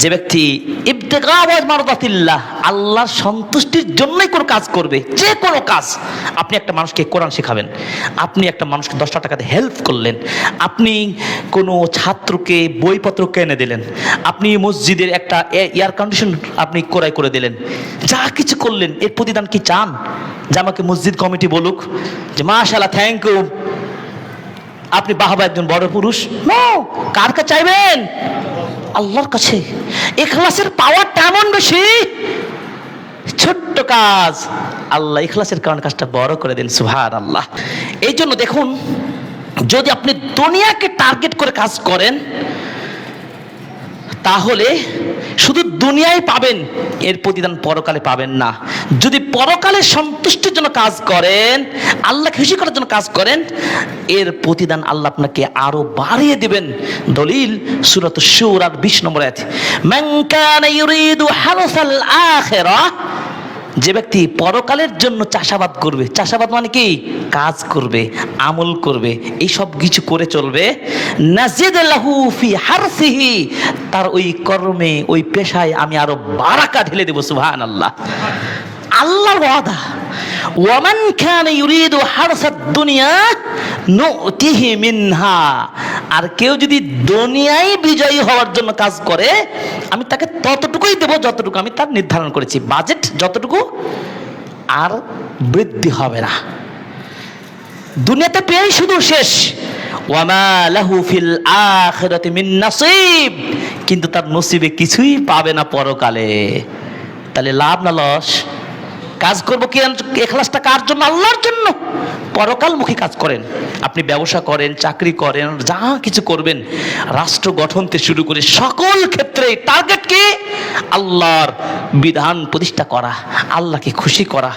যে ব্যক্তি মারদাতিল্লাহ, আল্লাহর সন্তুষ্টির জন্যই কোনো কাজ করবে, যে কোনো কাজ, আপনি একটা মানুষকে কোরআন শেখাবেন, আপনি একটা মানুষকে দশটা টাকাতে হেল্প করলেন, আপনি কোনো ছাত্রকে, বইপত্র কিনে দিলেন, আপনি মসজিদের একটা এয়ার কন্ডিশন আপনি ক্রয় করে দিলেন, যা কিছু করলেন, এর প্রতিদান কি চান? যে আমাকে মসজিদ কমিটি বলুক যে মাশাল্লাহ থ্যাংক ইউ আপনি বাহবা একজন বড় পুরুষ? কার কাছে চাইবেন? আল্লাহর কাছে। এখলাসের পাওয়ার তেমন বেশি। ছোট্ট কাজ। আল্লাহ এখলাসের কারণ কাজটা বড় করে দিন সুহার আল্লাহ এই জন্য দেখুন, যদি আপনি দুনিয়াকে টার্গেট করে কাজ করেন, তাহলে শুধু দুনিয়ায় পাবেন, এর প্রতিদান পরকালে পাবেন না। যদি পরকালে সন্তুষ্টির জন্য কাজ করেন আল্লাহ খুশি করার জন্য কাজ করেন, এর প্রতিদান আল্লাহ আপনাকে আরও বাড়িয়ে দিবেন। দলিল সুরাত সুরাত বিশ নম্বর আছে মান কানা ইউরিদু হারসাল আখিরাহ যে ব্যক্তি পরকালের জন্য চাষাবাদ করবে, চাষাবাদ মানে কি? কাজ করবে, আমল করবে, এই সব কিছু করে চলবে। ফি তার ওই কর্মে, ওই পেশায় আমি আরও বারাকা ঢেলে দেবো সুহান আল্লাহ আল্লাহর ওয়াদা। ওয়ামান কানা ইউরিদু হারসাদ দুনিয়া নুতিহি মিনহা। আর কেউ যদি দুনিয়ায় বিজয়ী হওয়ার জন্য কাজ করে, আমি তাকে ততটুকুই দেবো যতটুকু আমি তার নির্ধারণ করেছি। বাজেট যতটুকু, আর বৃদ্ধি হবে না। দুনিয়াতে পেয়েই শুধু শেষ। ওয়ামা লাহু ফিল আখিরাতি মিন নাসিব। কিন্তু তার নসিবে কিছুই পাবে না পরকালে। তাহলে লাভ না লস? কাজ করব কি এখলাসটা কার জন্য? আল্লাহর জন্য। পরকালমুখী কাজ করেন। আপনি ব্যবসা করেন, চাকরি করেন, যা কিছু করবেন, রাষ্ট্র গঠন থেকে শুরু করে সকল ক্ষেত্রে টার্গেট কি? আল্লাহর বিধান প্রতিষ্ঠা করা, আল্লাহকে খুশি করা।